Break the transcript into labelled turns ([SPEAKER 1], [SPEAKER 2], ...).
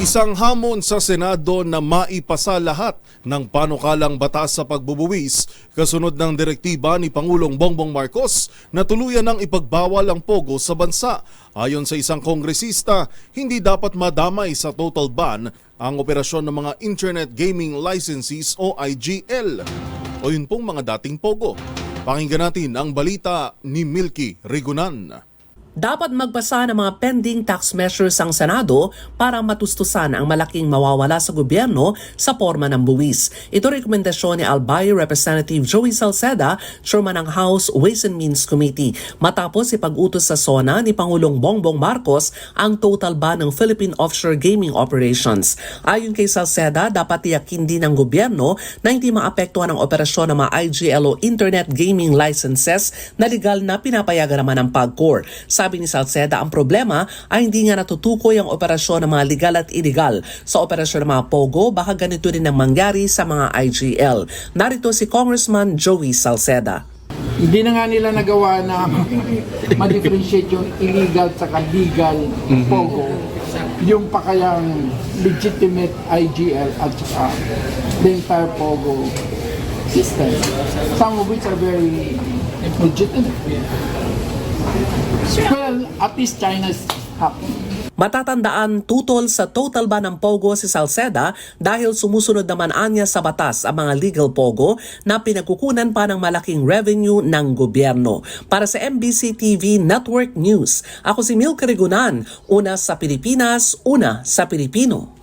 [SPEAKER 1] Isang hamon sa Senado na maipasa lahat ng panukalang batas sa pagbubuwis kasunod ng direktiba ni Pangulong Bongbong Marcos na tuluyan ng ipagbawal ang pogo sa bansa. Ayon sa isang kongresista, hindi dapat madamay sa total ban ang operasyon ng mga Internet Gaming Licenses o IGL o yun pong mga dating pogo. Pakinggan natin ang balita ni Milky Rigunan.
[SPEAKER 2] Dapat magpasa ng mga pending tax measures ang Senado para matustusan ang malaking mawawala sa gobyerno sa forma ng buwis. Ito rekomendasyon ni Albay Representative Joey Salceda, chairman ng House Ways and Means Committee. Matapos ipag-utos sa SONA ni Pangulong Bongbong Marcos ang total ban ng Philippine offshore gaming operations. Ayon kay Salceda, dapat tiyakin din ng gobyerno na hindi maapektuhan ang operasyon ng mga IGL o Internet Gaming Licenses na legal na pinapayagan naman ng PAGCOR. Sabi ni Salceda, ang problema ay hindi nga natutukoy ang operasyon ng mga legal at illegal. Sa operasyon ng mga POGO, baka ganito rin ang mangyari sa mga IGL. Narito si Congressman Joey Salceda.
[SPEAKER 3] Hindi na nga nila nagawa na ma-differentiate yung illegal sa legal POGO. Yung pa kayang legitimate IGL at saka the entire POGO system. Some of which are very legitimate. Well, at least China's happy.
[SPEAKER 2] Matatandaan tutol sa total ban ng POGO si Salceda dahil sumusunod naman anya sa batas ang mga legal POGO na pinagkukunan pa ng malaking revenue ng gobyerno. Para sa MBC TV Network News, ako si Milk Rigunan, una sa Pilipinas, una sa Pilipino.